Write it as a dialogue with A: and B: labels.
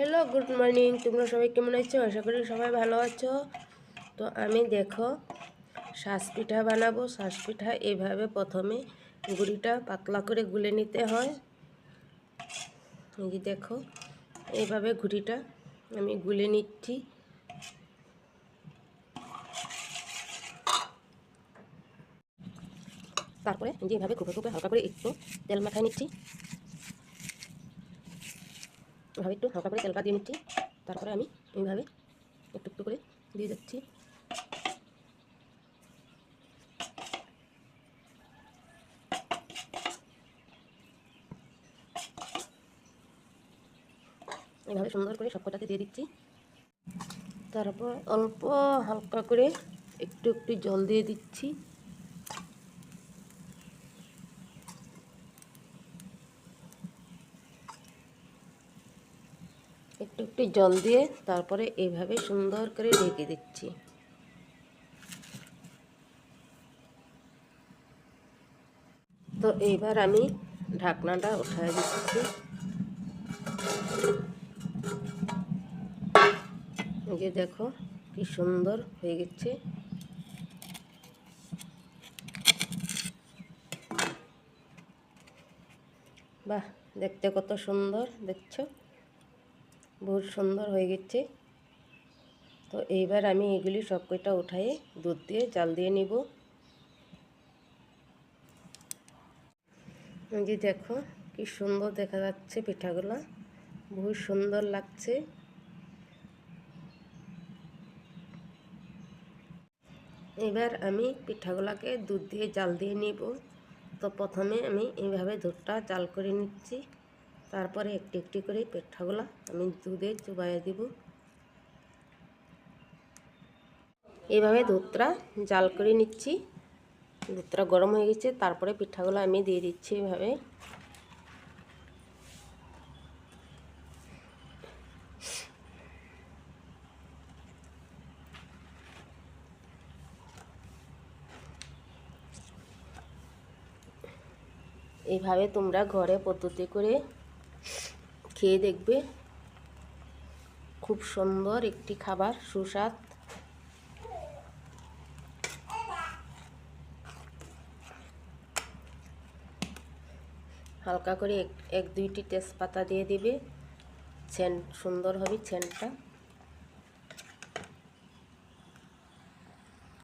A: Hello good morning তোমরা সবাই কেমন আছো? আশা করি সবাই ভালো আছো। তো আমি দেখো শ্বাস পিঠা বানাবো। শ্বাস পিঠা এইভাবে প্রথমে গুড়িটা পাতলা করে গুলে নিতে হয়। দেখো, এইভাবে ঘুড়িটা আমি গুলে নিচ্ছি। তারপরে যেভাবে খুপে খুপে হালকা করে একটু তেল মাখায় নিচ্ছি। এভাবে একটু হালকা করে তেলটা দিয়ে নিচ্ছি। তারপরে আমি এইভাবে একটু একটু করে দিয়ে যাচ্ছি এইভাবে সুন্দর করে সবকটাতে দিয়ে দিচ্ছি। তারপর অল্প হালকা করে একটু একটু জল দিয়ে দিচ্ছি। একটু একটু জল দিয়ে তারপরে এইভাবে সুন্দর করে ঢেকে দিচ্ছি। তো এইবার আমি ঢাকনাটা উঠায় দিচ্ছি। যে দেখো কি সুন্দর হয়ে গেছে। বাহ, দেখতে কত সুন্দর, দেখছ? বহুত সুন্দর হয়ে গেছে। তো এইবার আমি এগুলি সব কয়টা উঠাই দুধ দিয়ে জাল দিয়ে নিব। যে দেখো কি সুন্দর দেখা যাচ্ছে পিঠাগুলো। বহুত সুন্দর লাগছে। এবার আমি পিঠাগুলোকে দুধ দিয়ে জাল দিয়ে নিব। তো প্রথমে আমি এইভাবে দুধটা জাল করে নিচ্ছি। তারপরে একটি একটি করে পিঠাগুলো আমি দুধে চুবাইয়া দিব। এইভাবে দুধটা জাল করে নিচ্ছি। দুধটা গরম হয়ে গেছে, তারপরে পিঠাগুলো আমি দিয়ে দিচ্ছি এভাবে। এইভাবে তোমরা ঘরে পদ্ধতি করে খেয়ে দেখবে। খুব সুন্দর একটি খাবার, সুস্বাদ। হালকা করে এক এক দুইটি তেজপাতা দিয়ে দিবে। ছেন, সুন্দর হবে সেন্টটা